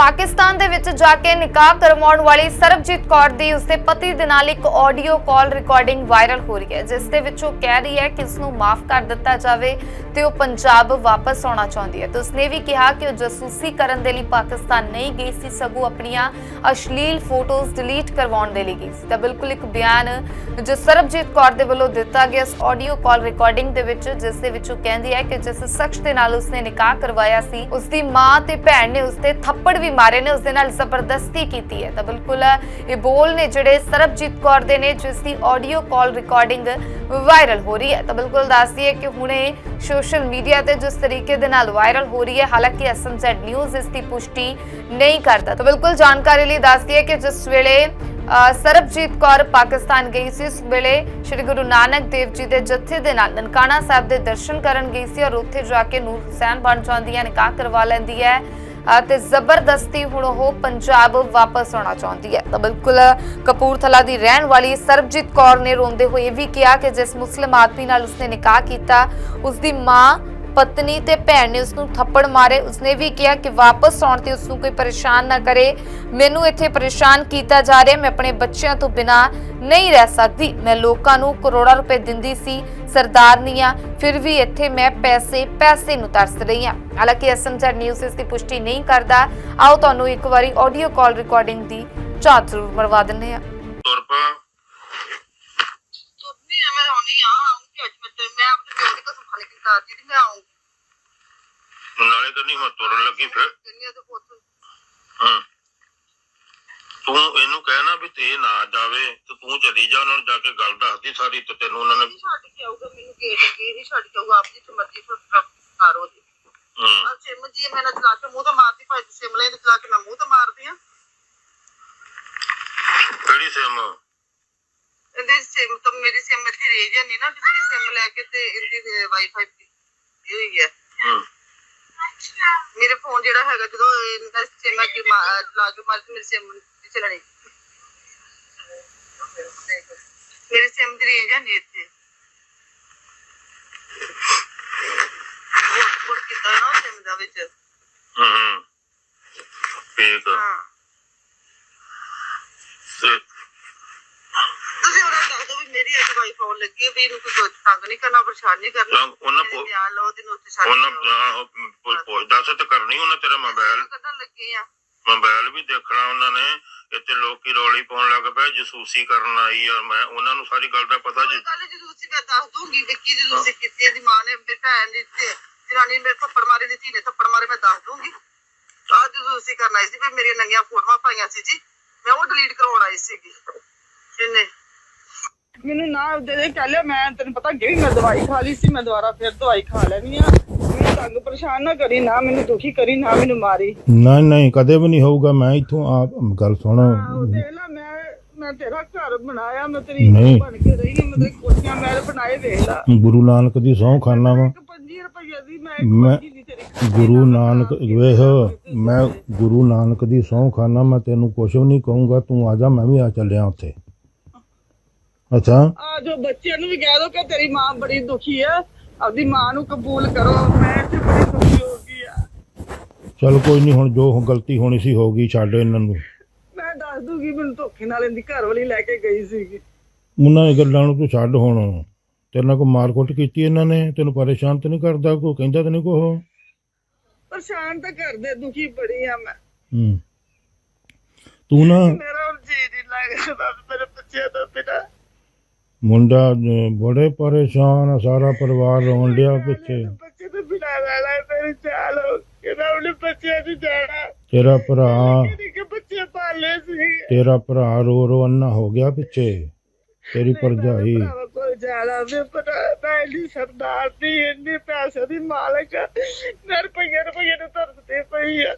ਪਾਕਿਸਤਾਨ ਦੇ ਵਿੱਚ ਜਾ ਕੇ ਨਿਕਾਹ ਕਰਵਾਉਣ ਵਾਲੀ ਸਰਬਜੀਤ ਕੌਰ ਦੀ ਉਸਦੇ ਪਤੀ ਦੇ ਨਾਲ ਇੱਕ ਆਡੀਓ ਕਾਲ ਰਿਕਾਰਡਿੰਗ ਵਾਇਰਲ ਹੋ ਰਹੀ ਹੈ, ਜਿਸ ਦੇ ਵਿੱਚ ਉਹ ਕਹਿ ਰਹੀ ਹੈ ਕਿ ਉਸ ਨੂੰ ਮਾਫ ਕਰ ਦਿੱਤਾ ਜਾਵੇ ਤੇ ਉਹ ਪੰਜਾਬ ਵਾਪਸ ਆਉਣਾ ਚਾਹੁੰਦੀ ਹੈ। ਤੇ ਉਸਨੇ ਵੀ ਕਿਹਾ ਕਿ ਉਹ ਜਸੂਸੀ ਕਰਨ ਦੇ ਲਈ ਪਾਕਿਸਤਾਨ ਨਹੀਂ ਗਈ ਸੀ, ਸਗੋਂ ਆਪਣੀਆਂ ਅਸ਼ਲੀਲ ਫੋਟੋਜ਼ ਡਿਲੀਟ ਕਰਵਾਉਣ ਦੇ ਲਈ ਗਈ ਸੀ। ਤਾਂ ਬਿਲਕੁਲ ਇੱਕ ਬਿਆਨ ਜੋ ਸਰਬਜੀਤ ਕੌਰ ਦੇ ਵੱਲੋਂ ਦਿੱਤਾ ਗਿਆ ਇਸ ਆਡੀਓ ਕਾਲ ਰਿਕਾਰਡਿੰਗ ਦੇ ਵਿੱਚ, ਜਿਸ ਦੇ ਵਿੱਚ ਉਹ ਕਹਿੰਦੀ ਹੈ ਕਿ ਜਿਸ ਸ਼ਖਸ ਦੇ ਨਾਲ ਉਸਨੇ ਨਿਕਾਹ ਕਰਵਾਇਆ ਸੀ ਉਸ ਦੀ ਮਾਂ ਤੇ ਭੈਣ ਨੇ ਉਸਤੇ ਥੱਪੜ ਵੀ ਮਾਰੇ ਨੇ ਉਸ ਦੇ ਨਾਲ ਜ਼ਬਰਦਸਤੀ ਕੀਤੀ ਹੈ। ਤਾਂ ਬਿਲਕੁਲ, ਇਹ ਬੋਲ ਨੇ ਜਿਹੜੇ ਸਰਬਜੀਤ ਕੌਰ ਦੇ ਨੇ ਜਿਸ ਦੀ ਆਡੀਓ ਕਾਲ ਰਿਕਾਰਡਿੰਗ ਵਾਇਰਲ ਹੋ ਰਹੀ ਹੈ। ਤਾਂ ਬਿਲਕੁਲ ਦੱਸਦੀ ਹੈ ਕਿ ਹੁਣੇ ਸੋਸ਼ਲ ਮੀਡੀਆ ਤੇ ਜਿਸ ਤਰੀਕੇ ਦੇ ਨਾਲ ਵਾਇਰਲ ਹੋ ਰਹੀ ਹੈ, ਹਾਲਾਂਕਿ ਐਸਐਮਜ਼ੈਡ ਨਿਊਜ਼ ਇਸ ਦੀ ਪੁਸ਼ਟੀ ਨਹੀਂ ਕਰਦਾ। ਤਾਂ ਬਿਲਕੁਲ ਜਾਣਕਾਰੀ ਲਈ ਦੱਸਦੀ ਹੈ ਕਿ ਜਿਸ ਵੇਲੇ ਸਰਬਜੀਤ ਕੌਰ ਪਾਕਿਸਤਾਨ ਗਈ ਸੀ, ਉਸ ਵੇਲੇ ਸ੍ਰੀ ਗੁਰੂ ਨਾਨਕ ਦੇਵ ਜੀ ਦੇ ਜੱਥੇ ਦੇ ਨਾਲ ਨਨਕਾਣਾ ਸਾਹਿਬ ਦੇ ਦਰਸ਼ਨ ਕਰਨ ਗਈ ਸੀ ਔਰ ਉੱਥੇ ਜਾ ਕੇ ਨੂਰ ਹੁਸੈਨ ਬਣ ਜਾਂਦੀ ਹੈ ਨਿਕਾਹ ਕਰਵਾ ਲੈਂਦੀ ਹੈ। ਤੇ ਜ਼ਬਰਦਸਤੀ ਹੁਣ ਉਹ ਪੰਜਾਬ ਵਾਪਸ ਆਉਣਾ ਚਾਹੁੰਦੀ ਹੈ। ਤਾਂ ਬਿਲਕੁਲ ਕਪੂਰਥਲਾ ਦੀ ਰਹਿਣ ਵਾਲੀ ਸਰਬਜੀਤ ਕੌਰ ਨੇ ਰੋਂਦੇ ਹੋਏ ਇਹ ਵੀ ਕਿਹਾ ਕਿ ਜਿਸ ਮੁਸਲਿਮ ਆਦਮੀ ਨਾਲ ਉਸਨੇ ਨਿਕਾਹ ਕੀਤਾ ਉਸ ਦੀ ਮਾਂ ਪਤਨੀ ਤੇ ਭੈਣ ਨੇ ਉਸ ਨੂੰ ਥੱਪੜ ਮਾਰੇ। ਉਸਨੇ ਵੀ ਕਿਹਾ ਕਿ ਵਾਪਸ ਆਉਣ ਤੇ ਉਸ ਨੂੰ ਕੋਈ ਪਰੇਸ਼ਾਨ ਨਾ ਕਰੇ। ਮੈਨੂੰ ਇੱਥੇ ਪਰੇਸ਼ਾਨ ਕੀਤਾ ਜਾ ਰਿਹਾ। ਮੈਂ ਆਪਣੇ ਬੱਚਿਆਂ ਤੋਂ ਬਿਨਾ ਨਹੀਂ ਰਹਿ ਸਕਦੀ। ਮੈਂ ਲੋਕਾਂ ਨੂੰ ਕਰੋੜਾਂ ਰੁਪਏ ਦਿੰਦੀ ਸੀ ਸਰਦਾਰਨੀ ਫਿਰ ਵੀ ਇੱਥੇ ਮੈਂ ਪੈਸੇ ਪੈਸੇ ਨੂੰ ਤਰਸ ਰਹੀ ਹਾਂ। ਹਾਲਾਂਕਿ ਐਸਐਮਜ਼ੈਡ ਨਿਊਜ਼ ਇਸ ਦੀ ਪੁਸ਼ਟੀ ਨਹੀਂ ਕਰਦਾ। ਆਓ ਤੁਹਾਨੂੰ ਇੱਕ ਵਾਰੀ ਆਡੀਓ ਕਾਲ ਰਿਕਾਰਡਿੰਗ ਦੀ ਜਾਂਚ ਜ਼ਰੂਰ ਕਰਵਾ ਦਿੰਦੇ ਹਾਂ। ਤੁਰ ਪਾ ਤਾਂ ਨਹੀਂ ਮੈਂ ਤੁਰਨ ਲੱਗੀ ਫਿਰ। ਹਾਂ। ਤੂੰ ਇਹਨੂੰ ਕਹਿਣਾ ਵੀ ਤੇ ਨਾ ਜਾਵੇ ਤੇ ਤੂੰ ਚਲੀ ਜਾ ਉਹਨਾਂ ਨੂੰ ਜਾ ਕੇ ਗੱਲ ਦੱਸਦੀ ਸਾਰੀ ਤੇ ਤੈਨੂੰ ਉਹਨਾਂ ਨੇ ਛੱਡ ਕੇ ਆਊਗਾ ਮੈਨੂੰ ਗੇਟ ਅੱਗੇ ਨਹੀਂ ਛੱਡ ਕੇ ਆਊਗਾ ਆਪ ਜੀ ਤੇ ਮਰਜ਼ੀ ਤੋਂ ਕਰੋ ਜੀ ਹੂੰ। ਸਿਮ ਜੀ ਮੈਂ ਨਾ ਚਲਾ ਕੇ ਮੂੰਹ ਤੇ ਮਾਰਦੀ ਭਾਈ ਤੇ ਸਿਮ ਲੈ ਤੇ ਚਲਾ ਕੇ ਮੈਂ ਮੂੰਹ ਤੇ ਮਾਰਦੀ ਆ। ਕਿਹੜੀ ਸਿਮ? ਇਹਦੀ ਸਿਮ ਤਾਂ ਮੇਰੀ ਸਿਮ ਇੱਥੇ ਰਹਿ ਜਾਂਦੀ ਨਾ ਕਿਸੇ ਸਿਮ ਲੈ ਕੇ ਤੇ ਇਹਦੀ ਵਾਈਫਾਈ ਇਹ ਹੋਈ ਹੈ। ਹੂੰ। ਮੇਰੇ ਫੋਨ ਜਿਹੜਾ ਹੈਗਾ ਜਦੋਂ ਇਹਦਾ ਸਿਮ ਕੇ ਮਾਰ ਮੇਰੀ ਸਿਮ ਨਹੀਂ ਚੱਲਣੀ ਮੇਰੀ ਸਿਮ ਦੀ ਰੇਂਜ ਨਹੀਂ ਇੱਥੇ। ਕੋਡ ਕੀਤਾ ਨਾ ਸਿਮ ਦਾ ਵਿੱਚ। ਹੂੰ ਹੂੰ ਠੀਕ। ਹਾਂ। ਤੇ ਉਹਨਾਂ ਦੱਸ ਦਿਓ ਵੀ ਮੇਰੀ ਇੱਕ ਵਾਈਫਾਈ ਲੱਗੀ ਹੈ ਵੀ ਇਹਨੂੰ ਕੋਈ ਤੰਗ ਨਹੀਂ ਕਰਨਾ ਪਰੇਸ਼ਾਨ ਨਹੀਂ ਕਰਨਾ। ਉਹਨਾਂ ਕੋ ਬਿਆਨ ਲਓ ਦੀ ਨੋਟਿਸ ਛੱਡ ਉਹਨਾਂ ਦਿਓ। ਆਹੋ, ਪੁ- ਪੁੱਛਦਾ ਸੀ ਤੇ ਕਰਨੀ ਉਹਨਾਂ ਤੇਰਾ ਮੋਬਾਈਲ ਕੱਢਣ ਲੱਗੇ ਆ। ਮੋਬਾਈਲ ਵੀ ਦੇਖਣਾ ਉਹਨਾਂ ਨੇ ਇੱਥੇ ਲੋਕੀ ਰੌਲੀ ਪਾਉਣ ਲੱਗ ਪਏ ਜਸੂਸੀ ਕਰਨ ਆਈ ਆ। ਮੈਂ ਉਹਨਾਂ ਨੂੰ ਸਾਰੀ ਗੱਲ ਦਾ ਪਤਾ ਜੀ। ਗੱਲ ਜਦੋਂ ਤੁਸੀਂ ਮੈਂ ਦੱਸ ਦੂੰਗੀ ਵਿੱਕੀ ਜਦੋਂ ਤੁਸੀਂ ਕੀਤੀ ਇਹਦੀ ਮਾਂ ਨੇ ਮੇਰੀ ਭੈਣ ਨੇ ਤੇ ਜਨਾਨੀ ਨੇ ਮੇਰੇ ਥੱਪੜ ਮਾਰੇ ਦੀ ਧੀ ਨੇ ਥੱਪੜ ਮਾਰੇ ਮੈਂ ਦੱਸ ਦੂੰਗੀ। ਆਹ ਜਦੋਂ ਤੁਸੀਂ ਕਰਨ ਆਈ ਸੀ ਵੀ ਮੇਰੀਆਂ ਨੰਗੀਆਂ ਫੋਟੋਆਂ ਪਾਈਆਂ ਸੀ ਜੀ। ਮੈਂ ਉਹ ਡਿਲੀਟ ਕਰਵਾਉਣ ਆਈ ਸੀਗੀ। ਇਹਨੇ। ਮੈਨੂੰ ਨਾ ਦੇ ਦੇ ਕਹਿ ਲਿਆ ਮੈਂ ਤੈਨੂੰ ਪਤਾ ਗਈ ਮੈਂ ਦਵਾਈ ਖਾ ਲਈ ਸੀ ਮੈਂ ਦੁਬਾਰਾ ਫਿਰ ਦਵਾਈ ਖਾ ਲੈਣੀ ਆ ਮੈਨੂੰ ਤੰਗ ਪਰੇਸ਼ਾਨ ਨਾ ਕਰੀ ਨਾ ਮੈਨੂੰ ਦੁਖੀ ਕਰੀ ਨਾ ਮੈਨੂੰ ਮਾਰੀ। ਨਹੀਂ ਨਹੀਂ ਕਦੇ ਵੀ ਨਹੀਂ ਹੋਊਗਾ ਮੈਂ ਇੱਥੋਂ ਆਪ ਗੱਲ ਸੁਣ। ਆਹੋ ਦੇਖ ਲੈ ਮੈਂ ਮੈਂ ਤੇਰਾ ਘਰ ਬਣਾਇਆ ਮੈਂ ਤੇਰੀ ਨਹੀਂ। ਬਣ ਕੇ ਰਹੀ ਮੈਂ ਤੇਰੀ ਕੋਠੀਆਂ ਮੈਂ ਬਣਾਏ ਵੇਖ ਲਾ। ਗੁਰੂ ਨਾਨਕ ਦੀ ਸਹੁੰ ਖਾਨਾ ਵਾ। ਇੱਕ 25 ਰੁਪਏ ਦੀ ਮੈਂ ਇੱਕ ਮੈਂ ਪੰਜੀ ਦੀ ਤੇਰੀ ਗੁਰੂ ਨਾਨਕ ਵੇਖ ਮੈਂ ਗੁਰੂ ਨਾਨਕ ਦੀ ਸਹੁੰ ਖਾਨਾ ਮੈਂ ਤੈਨੂੰ ਕੁਛ ਵੀ ਨਹੀਂ ਕਹੂੰਗਾ ਤੂੰ ਆ ਜਾ ਮੈਂ ਵੀ ਆ ਚੱਲਿਆ ਉੱਥੇ। ਅੱਛਾ। ਆ ਜੋ ਬੱਚਿਆਂ ਨੂੰ ਵੀ ਕਹਿ ਦੋ ਕਿ ਤੇਰੀ ਮਾਂ ਬੜੀ ਦੁਖੀ ਆ ਆਪਦੀ ਮਾਂ ਨੂੰ ਕਬੂਲ ਕਰੋ ਮੈਂ ਤੇ ਬੜੀ ਦੁਖੀ ਹੋ ਗਈ ਆ। ਚਲ ਕੋਈ ਨਹੀਂ ਹੁਣ ਜੋ ਗਲਤੀ ਹੋਣੀ ਸੀ ਹੋ ਗਈ ਛੱਡ ਇਹਨਾਂ ਨੂੰ। ਮੈਂ ਦੱਸ ਦੂਗੀ ਮੈਨੂੰ ਧੋਖੇ ਨਾਲ ਇਹਦੀ ਘਰ ਵਾਲੀ ਲੈ ਕੇ ਗਈ ਸੀਗੀ। ਉਹਨਾਂ ਦੀ ਗੱਲਾਂ ਨੂੰ ਤੂੰ ਛੱਡ ਹੁਣ। ਤੇਰੇ ਨਾਲ ਕੋਈ ਮਾਰਕੁੱਟ ਕੀਤੀ ਇਹਨਾਂ ਨੇ? ਤੈਨੂੰ ਪਰੇਸ਼ਾਨ ਤੇ ਨਹੀਂ ਕਰਦਾ ਕੋਈ? ਕਹਿੰਦਾ ਤੇ ਨਹੀਂ ਕੋ ਪਰੇਸ਼ਾਨ ਤਾਂ ਕਰਦੇ ਦੁਖੀ ਬੜੀ ਆ ਮੈਂ। ਹੂੰ। ਤੂੰ ਨਾ ਮੇਰਾ ਹੁਣ ਜੀ ਨਹੀਂ ਲੱਗਦਾ ਮੇਰੇ ਬੱਚਿਆਂ ਦਾ ਬਿਨਾ। ਮੁੰਡਾ ਅਹ, ਬੜੇ ਪਰੇਸ਼ਾਨ ਆ ਸਾਰਾ ਪਰਿਵਾਰ ਰੋਣ ਡਿਆ ਪਿੱਛੇ। ਬੱਚੇ ਤੋਂ ਬਿਨਾ ਰਹਿਣਾ ਮੇਰੇ ਚਾਲ ਹੋ ਉਹਨੇ ਬੱਚਿਆਂ ਦੀ ਜਾਣਾ ਤੇਰਾ ਭਰਾ ਕਿਹਦੇ ਕਿ ਬੱਚੇ ਪਾਲੇ ਸੀ ਤੇਰਾ ਭਰਾ ਰੋ ਰੋ ਅੰਨਾ ਹੋ ਗਿਆ ਪਿੱਛੇ। ਤੇਰੀ ਭਰਜਾਈ। ਭਰਾਵਾਂ ਜਾਣਾ ਮੈਂ ਪਤਾ ਮੈਂ ਨਹੀਂ ਸਰਦਾਰ ਦੀ ਇੰਨੇ ਪੈਸੇ ਦੀ ਮਾਲਕ। ਮੈਂ ਰੁਪਈਏ ਰੁਪਈਏ ਨੂੰ ਤਰਸਦੇ ਪਈ ਆ।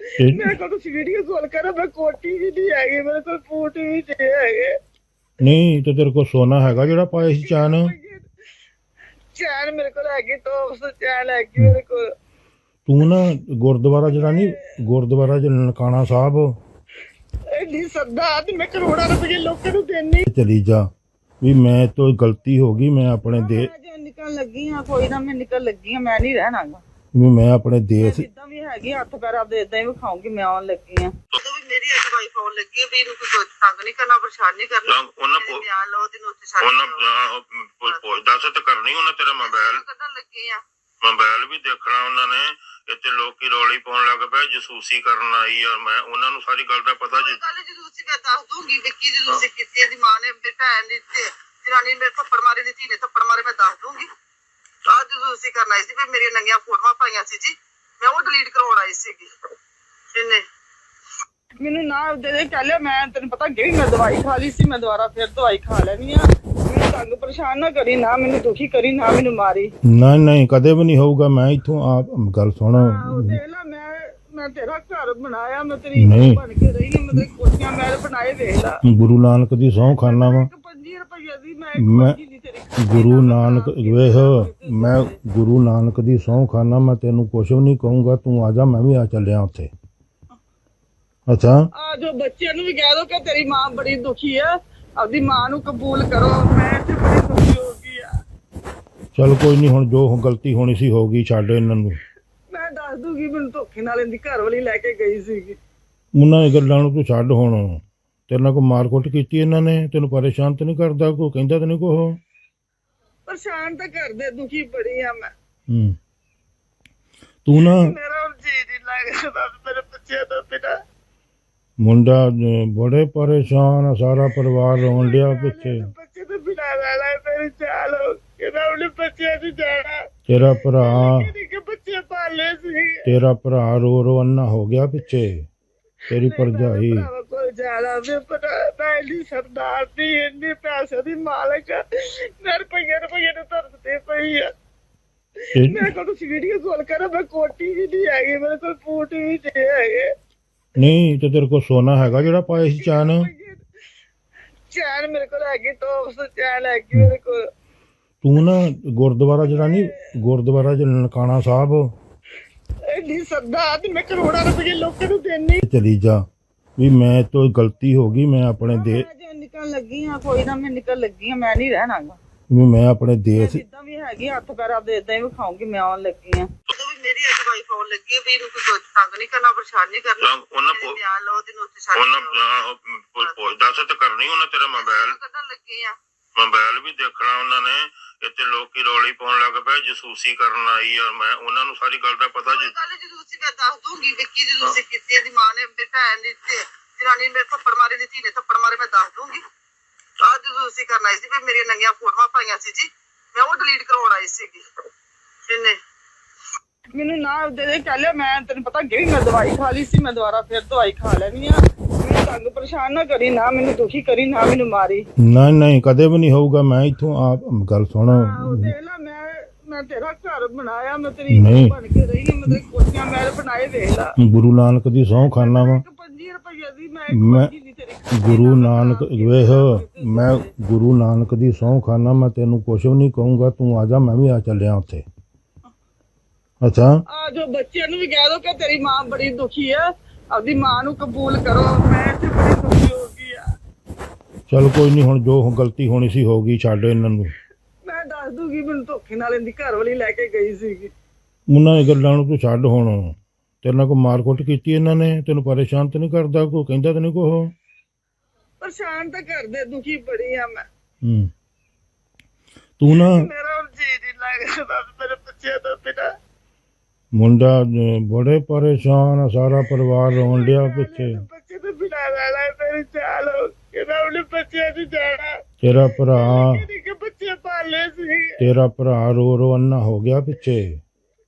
ਤੇ ਮੈਂ ਕੋਲ ਤੁਸੀਂ ਵੀਡੀਓ ਕਾਲ ਕਰਾਂ ਮੈਂ ਕੋਟੀ ਵੀ ਨਹੀਂ ਹੈਗੀ ਮੇਰੇ ਕੋਲ ਬੂਟ ਵੀ ਨਹੀਂ ਹੈਗੇ। ਨਹੀਂ ਤੇ ਤੇਰੇ ਕੋਲ ਸੋਨਾ ਹੈਗਾ ਜਿਹੜਾ ਪਾਇਆ ਸੀ ਚਾਨ? ਚੈਨ ਮੇਰੇ ਕੋਲ ਹੈਗੀ ਟੋਪਸ ਚੈਨ ਹੈਗੀ ਮੇਰੇ ਕੋਲ। ਤੂੰ ਨਾ ਗੁਰਦੁਆਰਾ ਜਿਹੜਾ ਨਹੀਂ ਗੁਰਦੁਆਰਾ ਜਿਹੜਾ ਨਨਕਾਣਾ ਸਾਹਿਬ। ਇੰਨੀ ਸਰਦਾਰ ਤੇ ਮੈਂ ਕਰੋੜਾਂ ਰੁਪਏ ਲੋਕਾਂ ਨੂੰ ਦੇਣੀ। ਚਲੀ ਜਾ। ਵੀ ਮੈਂ ਤੋਂ ਗਲਤੀ ਹੋ ਗਈ ਮੈਂ ਆਪਣੇ ਦੇ ਨਿਕਲ ਲੱਗੀ ਆ ਕੋਈ ਨਾ ਮੈਂ ਨਿਕਲ ਲੱਗੀ ਆ ਮੈਂ ਨਹੀਂ ਰਹਿਣਾਗਾ। ਵੀ ਮੈਂ ਆਪਣੇ ਦੇਸ਼ ਜਿੱਦਾਂ ਵੀ ਹੈਗੀ ਹੱਥ ਪੈਰ ਆਪਦੇ ਇਦਾਂ ਹੀ ਵਿਖਾਉਂਗੀ ਮੈਂ ਆਉਣ ਲੱਗੀ ਆ ਵਾਈਫ ਆਉਣ ਲੱਗੀ ਵੀ ਇਹਨੂੰ ਕੋਈ ਤੰਗ ਨਹੀਂ ਕਰਨਾ ਪਰੇਸ਼ਾਨ ਨਹੀਂ ਕਰਨਾ। ਉਹਨਾਂ ਕੋ- ਬਿਆਨ ਲਓ ਤੇ ਨੋਟ ਛੱਡ ਉਹਨਾਂ ਪੁੱਛਦਾ ਸੀ ਤੇ ਕਰਨੀ ਉਹਨਾਂ ਤੇਰਾ ਮੋਬਾਈਲ। ਕੱਢਣ ਲੱਗੀ ਆ? ਮੋਬਾਈਲ ਵੀ ਦੇਖਣਾ ਉਹਨਾਂ ਨੇ ਇੱਥੇ ਲੋਕੀ ਰੌਲੀ ਪਾਉਣ ਲੱਗ ਪਏ ਜਸੂਸੀ ਕਰਨ ਆਈ ਆ। ਮੈਂ ਉਹਨਾਂ ਨੂੰ ਸਾਰੀ ਗੱਲ ਦਾ ਪਤਾ ਜੀ। ਗੱਲ ਜਦੋਂ ਤੁਸੀਂ ਮੈਂ ਦੱਸ ਦੂੰਗੀ ਵਿੱਕੀ ਜਦੋਂ ਤੁਸੀਂ ਕੀਤੀ ਇਹਦੀ ਮਾਂ ਨੇ ਮੇਰੀ ਭੈਣ ਨੇ ਤੇ ਜਨਾਨੀ ਨੇ ਮੇਰੇ ਥੱਪੜ ਮਾਰੇ ਦੀ ਧੀ ਨੇ ਥੱਪੜ ਮਾਰੇ ਮੈਂ ਦੱਸ ਦੂੰਗੀ ਆਹ ਜਦੋਂ ਤੁਸੀਂ ਕਰਨ ਆਈ ਸੀ ਵੀ ਮੇਰੀਆਂ ਨੰਗੀਆਂ ਫੋਟੋਆਂ ਪਾਈਆਂ ਸੀ ਜੀ ਮੈਂ ਉਹ ਡਿਲੀਟ ਕਰਵਾਉਣ ਆਈ ਸੀਗੀ। ਇਹਨੇ। ਮੈਨੂੰ ਨਾ ਦੇ ਦੇ ਕਹਿ ਲਿਆ ਮੈਂ ਤੈਨੂੰ ਪਤਾ ਅੱਗੇ ਵੀ ਮੈਂ ਦਵਾਈ ਖਾ ਲਈ ਸੀ ਮੈਂ ਦੁਬਾਰਾ ਫਿਰ ਦਵਾਈ ਖਾ ਲੈਣੀ ਆ। ਮੈਨੂੰ ਤੰਗ ਪਰੇਸ਼ਾਨ ਨਾ ਕਰੀ ਨਾ ਮੈਨੂੰ ਦੁਖੀ ਕਰੀ ਨਾ ਮੈਨੂੰ ਮਾਰੀ। ਨਹੀਂ ਨਹੀਂ ਕਦੇ ਵੀ ਨਹੀਂ ਹੋਊਗਾ ਮੈਂ ਇੱਥੋਂ ਆਪ ਗੱਲ ਸੁਣ। ਆਹੋ ਦੇਖ ਲੈ ਮੈਂ ਮੈਂ ਤੇਰਾ ਘਰ ਬਣਾਇਆ ਮੈਂ ਤੇਰੀ ਨਹੀਂ। ਬਣ ਕੇ ਰਹੀ ਹਾਂ ਮੈਂ ਤੇਰੀ ਕੋਠੀਆਂ ਮਹਿਲ ਬਣਾਏ ਵੇਖ ਲੈ। ਗੁਰੂ ਨਾਨਕ ਦੀ ਸਹੁੰ ਖਾਨਾ ਵਾ। ਇੱਕ 25 ਰੁਪਏ ਦੀ ਮੈਂ ਮੈਂ- ਕੋਠੀ ਨਹੀਂ ਤੇਰੀ ਗੁਰੂ ਨਾਨਕ ਵੇਖ ਮੈਂ ਗੁਰੂ ਨਾਨਕ ਦੀ ਸਹੁੰ ਖਾਨਾ ਮੈਂ ਤੈਨੂੰ ਕੁਛ ਵੀ ਨਹੀਂ ਕਹੂੰਗਾ ਤੂੰ ਆ ਜਾ ਮੈਂ ਵੀ ਆ ਚੱਲਿਆ ਉੱਥੇ। ਅੱਛਾ। ਆ ਜੋ ਬੱਚਿਆਂ ਨੂੰ ਵੀ ਕਹਿ ਦੋ ਕਿ ਤੇਰੀ ਮਾਂ ਬੜੀ ਦੁਖੀ ਆ। ਆਪਦੀ ਮਾਂ ਨੂੰ ਕਬੂਲ ਕਰੋ। ਮੈਂ ਤੇ ਬੜੀ ਦੁਖੀ ਹੋ ਗਈ ਆ। ਚਲ ਕੋਈ ਨਹੀਂ ਹੁਣ ਜੋ ਗਲਤੀ ਹੋਣੀ ਸੀ ਹੋ ਗਈ ਛੱਡ ਇਹਨਾਂ ਨੂੰ। ਮੈਂ ਦੱਸ ਦੂਗੀ ਮੈਨੂੰ ਧੋਖੇ ਨਾਲ ਇਹਦੀ ਘਰ ਵਾਲੀ ਲੈ ਕੇ ਗਈ ਸੀਗੀ। ਉਹਨਾਂ ਦੀ ਗੱਲਾਂ ਨੂੰ ਤੂੰ ਛੱਡ ਹੁਣ। ਤੇਰੇ ਨਾਲ ਕੋਈ ਮਾਰਕੁੱਟ ਕੀਤੀ ਇਹਨਾਂ ਨੇ? ਤੈਨੂੰ ਪਰੇਸ਼ਾਨ ਤੇ ਨਹੀਂ ਕਰਦਾ ਕੋਈ? ਕਹਿੰਦਾ ਤੇ ਨਹੀਂ ਕੋਹ ਪਰੇਸ਼ਾਨ ਤਾਂ ਕਰਦੇ ਦੁਖੀ ਬੜੀ ਆ ਮੈਂ। ਹੂੰ। ਤੂੰ ਨਾ ਮੇਰਾ ਜੀ ਨਹੀਂ ਲੱਗਦਾ ਮੇਰੇ ਬੱਚਿਆਂ ਦਾ ਬਿਨਾ। ਮੁੰਡਾ ਅਹ, ਬੜੇ ਪਰੇਸ਼ਾਨ ਆ ਸਾਰਾ ਪਰਿਵਾਰ ਰੋਣ ਡਿਆ ਪਿੱਛੇ। ਬੱਚੇ ਤੋਂ ਬਿਨਾ ਰਹਿਣਾ ਮੇਰੇ ਚਾਲ ਹੋ ਕਿਹਦਾ ਉਹਨੇ ਬੱਚਿਆਂ ਦੀ ਜਾਣਾ ਤੇਰਾ ਭਰਾ ਕਿਹਦੀ ਕਿ ਬੱਚੇ ਪਾਲੇ ਸੀ ਤੇਰਾ ਭਰਾ ਰੋ ਰੋ ਅੰਨਾ ਹੋ ਗਿਆ ਪਿੱਛੇ। ਤੇਰੀ ਭਰਜਾਈ। ਭਰਾਵਾਂ ਜਾਣਾ ਵੇ ਮੈਂ ਇੰਨੀ ਸਰਦਾਰ ਦੀ ਇੰਨੀ ਪੈਸੇ ਦੀ ਮਾਲਕ। ਮੈਂ ਰੁਪਈਏ ਰੁਪਈਏ ਨੂੰ ਤਰਸਦੇ ਪਈ ਆ। ਤੇ ਮੈਂ ਕੋਲ ਵੀਡੀਓ ਕਾਲ ਕਰੋ ਮੈਂ ਕੋਟੀ ਵੀ ਨਹੀਂ ਹੈਗੀ ਮੇਰੇ ਕੋਲ ਬੂਟ ਵੀ ਨਹੀਂ ਹੈਗੇ। ਨਹੀਂ ਤੇ ਤੇਰੇ ਕੋਲ ਸੋਨਾ ਹੈਗਾ ਜਿਹੜਾ ਪਾਇਆ ਸੀ ਚਾਨ? ਚੈਨ ਮੇਰੇ ਕੋਲ ਹੈਗੀ ਟੋਪਸ ਚੈਨ ਹੈਗੀ ਮੇਰੇ ਕੋਲ। ਤੂੰ ਨਾ ਗੁਰਦੁਆਰਾ ਜਿਹੜਾ ਨਹੀਂ ਗੁਰਦੁਆਰਾ ਜਿਹੜਾ ਨਨਕਾਣਾ ਸਾਹਿਬ। ਇੰਨੀ ਸਰਦਾਰ ਤੇ ਮੈਂ ਕਰੋੜਾਂ ਰੁਪਏ ਲੋਕਾਂ ਨੂੰ ਦੇਣੀ। ਚਲੀ ਜਾ। ਵੀ ਮੈਂ ਤੋਂ ਗਲਤੀ ਹੋ ਗਈ ਮੈਂ ਆਪਣੇ ਦੇ ਨਿਕਲ ਲੱਗੀ ਆ ਕੋਈ ਨਾ ਮੈਂ ਨਿਕਲ ਲੱਗੀ ਆ ਮੈਂ ਨਹੀਂ ਰਹਿਣਾਗਾ। ਵੀ ਮੈਂ ਆਪਣੇ ਦੇਸ਼ ਜਿੱਦਾਂ ਵੀ ਹੈਗੀ ਹੱਥ ਪੈਰ ਆਪਦੇ ਇਦਾਂ ਹੀ ਵਿਖਾਉਂਗੀ ਮੈਂ ਆਉਣ ਲੱਗੀ ਆ ਮੇਰੀ ਅੱਜ ਵਾਈਫ ਆਉਣ ਲੱਗੀ ਹੈ ਵੀ ਇਹਨੂੰ ਕੋਈ ਤੰਗ ਨਹੀਂ ਕਰਨਾ ਪਰੇਸ਼ਾਨ ਨਹੀਂ ਕਰਨਾ। ਤਾਂ ਉਹਨਾਂ ਕੋ- ਬਿਆਨ ਲਓ ਤੇ ਨੋਟ ਛੱਡ ਉਹਨਾਂ ਪੁੱਛਦਾ ਸੀ ਤੇ ਕਰਨੀ ਉਹਨਾਂ ਤੇਰਾ ਮੋਬਾਈਲ ਕੱਢਣ ਲੱਗੀ ਆ। ਮੋਬਾਈਲ ਵੀ ਦੇਖਣਾ ਉਹਨਾਂ ਨੇ ਇੱਥੇ ਲੋਕੀ ਰੌਲੀ ਪਾਉਣ ਲੱਗ ਪਏ ਜਸੂਸੀ ਕਰਨ ਆਈ ਆ। ਮੈਂ ਉਹਨਾਂ ਨੂੰ ਸਾਰੀ ਗੱਲ ਦਾ ਪਤਾ ਜੀ। ਗੱਲ ਜਦੋਂ ਤੁਸੀਂ ਮੈਂ ਦੱਸ ਦੂੰਗੀ ਵਿੱਕੀ ਜਦੋਂ ਤੁਸੀਂ ਕੀਤੀ ਇਹਦੀ ਮਾਂ ਨੇ ਮੇਰੀ ਭੈਣ ਨੇ ਤੇ ਜਨਾਨੀ ਨੇ ਮੇਰੇ ਥੱਪੜ ਮਾਰੇ ਦੀ ਧੀ ਨੇ ਥੱਪੜ ਮਾਰੇ ਮੈਂ ਦੱਸ ਦੂੰਗੀ। ਆਹ ਜਦੋਂ ਤੁਸੀਂ ਕਰਨ ਆਈ ਸੀ ਵੀ ਮੇਰੀਆਂ ਨੰਗੀਆਂ ਫੋਟੋਆਂ ਪਾਈਆਂ ਸੀ ਜੀ ਮੈਂ ਉਹ ਡਿਲੀਟ ਕਰਵਾਉਣ ਆਈ ਸੀਗੀ। ਇਹਨੇ ਮੈਨੂੰ ਨਾ ਦੇ ਦੇ ਕਹਿ ਲਿਆ ਮੈਂ ਤੈਨੂੰ ਪਤਾ ਅੱਗੇ ਵੀ ਮੈਂ ਦਵਾਈ ਖਾ ਲਈ ਸੀ ਮੈਂ ਦੁਬਾਰਾ ਫਿਰ ਦਵਾਈ ਖਾ ਲੈਣੀ ਆ ਮੈਨੂੰ ਤੰਗ ਪਰੇਸ਼ਾਨ ਨਾ ਕਰੀ ਨਾ ਮੈਨੂੰ ਦੁਖੀ ਕਰੀ ਨਾ ਮੈਨੂੰ ਮਾਰੀ। ਨਹੀਂ ਨਹੀਂ ਕਦੇ ਵੀ ਨਹੀਂ ਹੋਊਗਾ ਮੈਂ ਇੱਥੋਂ ਆਪ ਗੱਲ ਸੁਣ। ਆਹੋ ਦੇਖ ਲੈ ਮੈਂ ਮੈਂ ਤੇਰਾ ਘਰ ਬਣਾਇਆ ਮੈਂ ਤੇਰੀ ਨਹੀਂ। ਬਣ ਕੇ ਰਹੀ ਮੈਂ ਤੇਰੀ ਕੋਠੀਆਂ ਮਹਿਲ ਬਣਾਏ ਵੇਖ ਲੈ। ਗੁਰੂ ਨਾਨਕ ਦੀ ਸਹੁੰ ਖਾਨਾ ਵਾ। ਇੱਕ 25 ਰੁਪਏ ਦੀ ਮੈਂ ਮੈਂ- ਕੋਠੀ ਨਹੀਂ ਤੇਰੀ ਗੁਰੂ ਨਾਨਕ ਵੇਖ ਮੈਂ ਗੁਰੂ ਨਾਨਕ ਦੀ ਸਹੁੰ ਖਾਨਾ ਮੈਂ ਤੈਨੂੰ ਕੁਛ ਵੀ ਨਹੀਂ ਕਹੂੰਗਾ ਤੂੰ ਆ ਜਾ ਮੈਂ ਵੀ ਆ ਚੱਲਿਆ ਉੱਥੇ। ਅੱਛਾ। ਆ ਜੋ ਬੱਚਿਆਂ ਨੂੰ ਵੀ ਕਹਿ ਦੋ ਕਿ ਤੇਰੀ ਮਾਂ ਬੜੀ ਦੁਖੀ ਆ ਆਪਦੀ ਮਾਂ ਨੂੰ ਕਬੂਲ ਕਰੋ ਮੈਂ ਤੇ ਬੜੀ ਦੁਖੀ ਹੋ ਗਈ ਆ। ਚਲ ਕੋਈ ਨਹੀਂ ਹੁਣ ਜੋ ਗਲਤੀ ਹੋਣੀ ਸੀ ਹੋ ਗਈ ਛੱਡ ਇਹਨਾਂ ਨੂੰ। ਮੈਂ ਦੱਸ ਦੂਗੀ ਮੈਨੂੰ ਧੋਖੇ ਨਾਲ ਇਹਦੀ ਘਰ ਵਾਲੀ ਲੈ ਕੇ ਗਈ ਸੀਗੀ। ਉਹਨਾਂ ਦੀ ਗੱਲਾਂ ਨੂੰ ਤੂੰ ਛੱਡ ਹੁਣ। ਤੇਰੇ ਨਾਲ ਕੋਈ ਮਾਰਕੁੱਟ ਕੀਤੀ ਇਹਨਾਂ ਨੇ? ਤੈਨੂੰ ਪਰੇਸ਼ਾਨ ਤੇ ਨਹੀਂ ਕਰਦਾ ਕੋਈ? ਕਹਿੰਦਾ ਤੇ ਨਹੀਂ ਕੋਹ ਪਰੇਸ਼ਾਨ ਤਾਂ ਕਰਦੇ ਦੁਖੀ ਬੜੀ ਆ ਮੈਂ। ਹੂੰ। ਤੂੰ ਨਾ ਮੇਰਾ ਹੁਣ ਜੀ ਨਹੀਂ ਲੱਗਦਾ ਮੇਰੇ ਬੱਚਿਆਂ ਦਾ ਬਿਨਾ। ਮੁੰਡਾ ਬੜੇ ਪਰੇਸ਼ਾਨ ਆ ਸਾਰਾ ਪਰਿਵਾਰ ਰੋਣ ਡਿਆ ਪਿੱਛੇ। ਬੱਚੇ ਤੋਂ ਬਿਨਾ ਰਹਿਣਾ ਮੇਰੇ ਚਾਲ ਕਿਹਦਾ ਉਹਨੇ ਬੱਚਿਆਂ ਦੀ ਜਾਣਾ ਤੇਰਾ ਭਰਾ ਕਿਹਦੀ ਕਿ ਬੱਚੇ ਪਾਲੇ ਸੀ ਤੇਰਾ ਭਰਾ ਰੋ ਰੋ ਅੰਨਾ ਹੋ ਗਿਆ ਪਿੱਛੇ।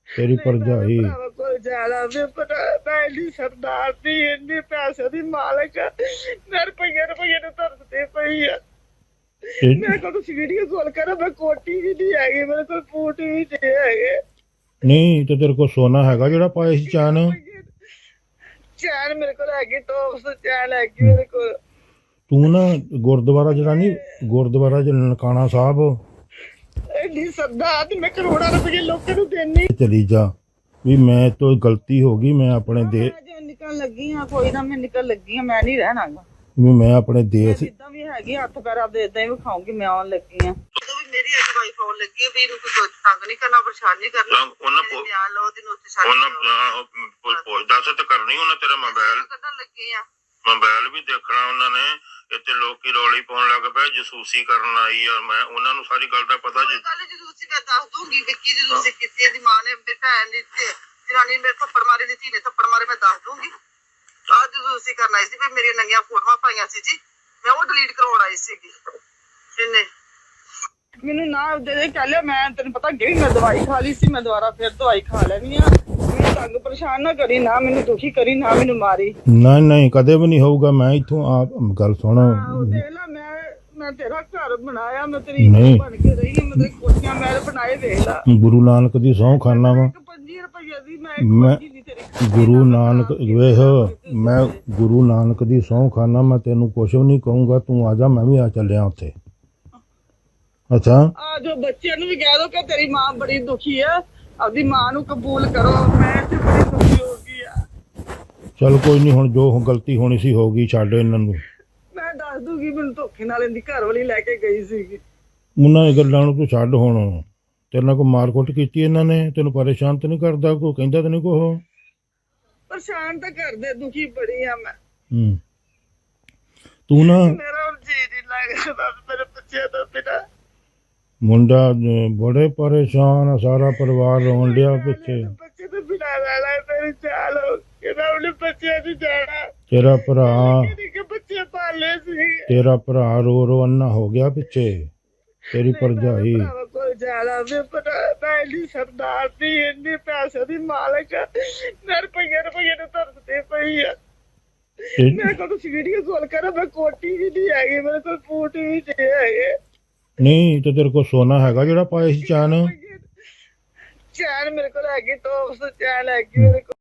ਤੇਰੀ ਭਰਜਾਈ। ਭਰਾਵਾਂ ਜਾਣਾ ਵੇ ਪਰ ਮੈਂ ਸਰਦਾਰ ਦੀ ਇੰਨੀ ਪੈਸੇ ਦੀ ਮਾਲਕ। ਮੈਂ ਰੁਪਈਏ ਰੁਪਈਏ ਨੂੰ ਤਰਸਦੇ ਪਈ ਆ। ਤੇ ਮੈਂ ਕੋਲ ਤੁਸੀਂ ਵੀਡੀਓ ਕਾਲ ਕਰੋ ਮੈਂ ਕੋਟੀ ਵੀ ਨਹੀਂ ਹੈਗੀ ਮੇਰੇ ਕੋਲ ਬੂਟ ਵੀ ਨਹੀਂ ਹੈਗੇ। ਨਹੀਂ ਤੇ ਤੇਰੇ ਕੋਲ ਸੋਨਾ ਹੈਗਾ ਜਿਹੜਾ ਪਾਇਆ ਸੀ ਚਾਨ? ਚੈਨ ਮੇਰੇ ਕੋਲ ਹੈਗੀ ਟੋਪਸ ਚੈਨ ਹੈਗੀ ਮੇਰੇ ਕੋਲ। ਤੂੰ ਨਾ ਗੁਰਦੁਆਰਾ ਜਿਹੜਾ ਨਹੀਂ ਗੁਰਦੁਆਰਾ ਜਿਹੜਾ ਨਨਕਾਣਾ ਸਾਹਿਬ। ਇੰਨੀ ਸਰਦਾਰ ਤੇ ਮੈਂ ਕਰੋੜਾਂ ਰੁਪਏ ਲੋਕਾਂ ਨੂੰ ਦੇਣੀ। ਚਲੀ ਜਾ। ਵੀ ਮੈਂ ਤੋਂ ਗਲਤੀ ਹੋ ਗਈ ਮੈਂ ਆਪਣੇ ਦੇ ਨਿਕਲ ਲੱਗੀ ਆ ਕੋਈ ਨਾ ਮੈਂ ਨਿਕਲ ਲੱਗੀ ਆ ਮੈਂ ਨਹੀਂ ਰਹਿਣਾਗਾ ਵੀ ਮੈਂ ਆਪਣੇ ਦੇਸ਼ ਜਿੱਦਾਂ ਵੀ ਹੈਗੀ ਹੱਥ ਪੈਰ ਆਪਦੇ ਇਦਾਂ ਹੀ ਵਿਖਾਉਂਗੀ ਮੈਂ ਆਉਣ ਲੱਗੀ ਆ ਮੇਰੀ ਅੱਜ ਵਾਈਫ ਆਉਣ ਲੱਗੀ ਵੀ ਇਹਨੂੰ ਕੋਈ ਤੰਗ ਨਹੀਂ ਕਰਨਾ ਪਰੇਸ਼ਾਨ ਨਹੀਂ ਕਰਨਾ। ਉਹਨਾਂ ਪੁ- ਬਿਆਨ ਲਓ ਤੇ ਨੋਟਿਸ ਛੱਡ ਉਹਨਾਂ ਦਿਓ। ਅਹ, ਪੁ- ਪੁੱਛ ਦੱਸ ਤੇ ਕਰਨੀ ਉਹਨਾਂ ਤੇਰਾ ਮੋਬਾਈਲ। ਕੱਢਣ ਲੱਗੇ ਆ। ਮੋਬਾਈਲ ਵੀ ਦੇਖਣਾ ਉਹਨਾਂ ਨੇ ਇੱਥੇ ਲੋਕੀ ਰੌਲੀ ਪਾਉਣ ਲੱਗ ਪਏ ਜਸੂਸੀ ਕਰਨ ਆਈ ਆ। ਮੈਂ ਉਹਨਾਂ ਨੂੰ ਸਾਰੀ ਗੱਲ ਦਾ ਪਤਾ ਜੀ। ਗੱਲ ਜਦੋਂ ਤੁਸੀਂ ਮੈਂ ਦੱਸ ਦੂੰਗੀ ਵਿੱਕੀ ਜਦੋਂ ਤੁਸੀਂ ਕੀਤੀ ਇਹਦੀ ਮਾਂ ਨੇ ਮੇਰੀ ਭੈਣ ਦੀ ਤੇ ਜਨਾਨੀ ਮੇਰੇ ਥੱਪੜ ਮਾਰੇ ਦੀ ਧੀ ਨੇ ਥੱਪੜ ਮਾਰੇ ਮੈਂ ਦੱਸ ਦੂੰਗੀ ਆਹ ਜਦੋਂ ਤੁਸੀਂ ਕਰਨ ਆਈ ਸੀ ਵੀ ਮੇਰੀਆਂ ਨੰਗੀਆਂ ਫੋਟੋਆਂ ਪਾਈਆਂ ਸੀ ਜੀ। ਮੈਂ ਉਹ ਡਿਲੀਟ ਕਰਵਾਉਣ ਆਈ ਸੀਗੀ। ਇਹਨੇ। ਮੈਨੂੰ ਨਾ ਦੇ ਦੇ ਕਹਿ ਲਿਆ ਮੈਂ ਤੈਨੂੰ ਪਤਾ ਅੱਗੇ ਵੀ ਮੈਂ ਦਵਾਈ ਖਾ ਲਈ ਸੀ ਮੈਂ ਦੁਬਾਰਾ ਫਿਰ ਦਵਾਈ ਖਾ ਲੈਣੀ ਆ। ਮੈਨੂੰ ਤੰਗ ਪਰੇਸ਼ਾਨ ਨਾ ਕਰੀ ਨਾ ਮੈਨੂੰ ਦੁਖੀ ਕਰੀ ਨਾ ਮੈਨੂੰ ਮਾਰੀ। ਨਹੀਂ ਨਹੀਂ ਕਦੇ ਵੀ ਨਹੀਂ ਹੋਊਗਾ ਮੈਂ ਇੱਥੋਂ ਆਪ ਗੱਲ ਸੁਣ। ਆਹੋ ਦੇਖ ਲੈ ਮੈਂ ਮੈਂ ਤੇਰਾ ਘਰ ਬਣਾਇਆ ਮੈਂ ਤੇਰੀ ਨਹੀਂ। ਬਣ ਕੇ ਰਹੀ ਮੈਂ ਤੇਰੀ ਕੋਠੀਆਂ ਮੈਂ ਬਣਾਏ ਵੇਖ ਲੈ। ਗੁਰੂ ਨਾਨਕ ਦੀ ਸਹੁੰ ਖਾਨਾ ਵਾ। ਇੱਕ 25 ਰੁਪਏ ਦੀ ਮੈਂ ਮੈਂ- ਕੋਠੀ ਨਹੀਂ ਤੇਰੀ ਗੁਰੂ ਨਾਨਕ ਵੇਖ ਮੈਂ ਗੁਰੂ ਨਾਨਕ ਦੀ ਸਹੁੰ ਖਾਨਾ ਮੈਂ ਤੈਨੂੰ ਕੁਛ ਵੀ ਨਹੀਂ ਕਹੂੰਗਾ ਤੂੰ ਆ ਜਾ ਮੈਂ ਵੀ ਆ ਚੱਲਿਆ ਉੱਥੇ। ਅੱਛਾ। ਆ ਜੋ ਬੱਚਿਆਂ ਨੂੰ ਵੀ ਕਹਿ ਦੋ ਕਿ ਤੇਰੀ ਮਾਂ ਬੜੀ ਦੁਖੀ ਆ। ਆਪਦੀ ਮਾਂ ਨੂੰ ਕਬੂਲ ਕਰੋ। ਮੈਂ ਤੇ ਬੜੀ ਦੁਖੀ ਹੋ ਗਈ ਆ। ਚਲ ਕੋਈ ਨਹੀਂ ਹੁਣ ਜੋ ਗਲਤੀ ਹੋਣੀ ਸੀ ਹੋ ਗਈ ਛੱਡ ਇਹਨਾਂ ਨੂੰ। ਮੈਂ ਦੱਸ ਦੂਗੀ ਮੈਨੂੰ ਧੋਖੇ ਨਾਲ ਇਹਦੀ ਘਰ ਵਾਲੀ ਲੈ ਕੇ ਗਈ ਸੀਗੀ। ਉਹਨਾਂ ਦੀ ਗੱਲਾਂ ਨੂੰ ਤੂੰ ਛੱਡ ਹੁਣ। ਤੇਰੇ ਨਾਲ ਕੋਈ ਮਾਰਕੁੱਟ ਕੀਤੀ ਇਹਨਾਂ ਨੇ? ਤੈਨੂੰ ਪਰੇਸ਼ਾਨ ਤੇ ਨਹੀਂ ਕਰਦਾ ਕੋਈ? ਕਹਿੰਦਾ ਤੇ ਨਹੀਂ ਕੋਹ ਪਰੇਸ਼ਾਨ ਤਾਂ ਕਰਦੇ ਦੁਖੀ ਬੜੀ ਆ ਮੈਂ। ਹੂੰ। ਤੂੰ ਨਾ ਮੇਰਾ ਹੁਣ ਜੀ ਨਹੀਂ ਲੱਗਦਾ ਮੇਰੇ ਬੱਚਿਆਂ ਦਾ ਬਿਨਾ। ਮੁੰਡਾ ਅਹ, ਬੜੇ ਪਰੇਸ਼ਾਨ ਆ ਸਾਰਾ ਪਰਿਵਾਰ ਰੋਣ ਡਿਆ ਪਿੱਛੇ। ਬੱਚੇ ਤੋਂ ਬਿਨਾ ਰਹਿਣਾ ਮੇਰੇ ਚਾਲ ਹੋ ਕਿਹਦਾ ਉਹਨੇ ਬੱਚਿਆਂ ਦੀ ਜਾਣਾ ਤੇਰਾ ਭਰਾ ਕਿਹਦੇ ਕੇ ਬੱਚੇ ਪਾਲੇ ਸੀ ਤੇਰਾ ਭਰਾ ਰੋ ਰੋ ਅੰਨਾ ਹੋ ਗਿਆ ਪਿੱਛੇ। ਤੇਰੀ ਭਰਜਾਈ। ਭਰਾਵਾਂ ਜਾਣਾ। ਵੇ ਪਰ ਮੈਂ ਸਰਦਾਰ ਦੀ ਇੰਨੀ ਪੈਸੇ ਦੀ ਮਾਲਕ। ਮੈਂ ਰੁਪਈਏ ਰੁਪਈਏ ਨੂੰ ਤਰਸਦੇ ਪਈ ਆ। ਤੇ ਮੇਰੇ ਕੋਲ ਵੀਡੀਓ ਕਾਲ ਕਰੋ ਮੈਂ ਕੋਟੀ ਵੀ ਨਹੀਂ ਹੈਗੀ ਮੇਰੇ ਕੋਲ ਬੂਟ ਵੀ ਨਹੀਂ ਹੈਗੇ। ਨਹੀਂ, ਤੇ ਤੇਰੇ ਕੋਲ ਸੋਨਾ ਹੈਗਾ ਜਿਹੜਾ ਪਾਇਆ ਸੀ ਚਾਨ? ਚੈਨ ਮੇਰੇ ਕੋਲ ਹੈਗੀ ਟੋਪਸ ਚੈਨ ਹੈਗੀ ਮੇਰੇ ਕੋਲ।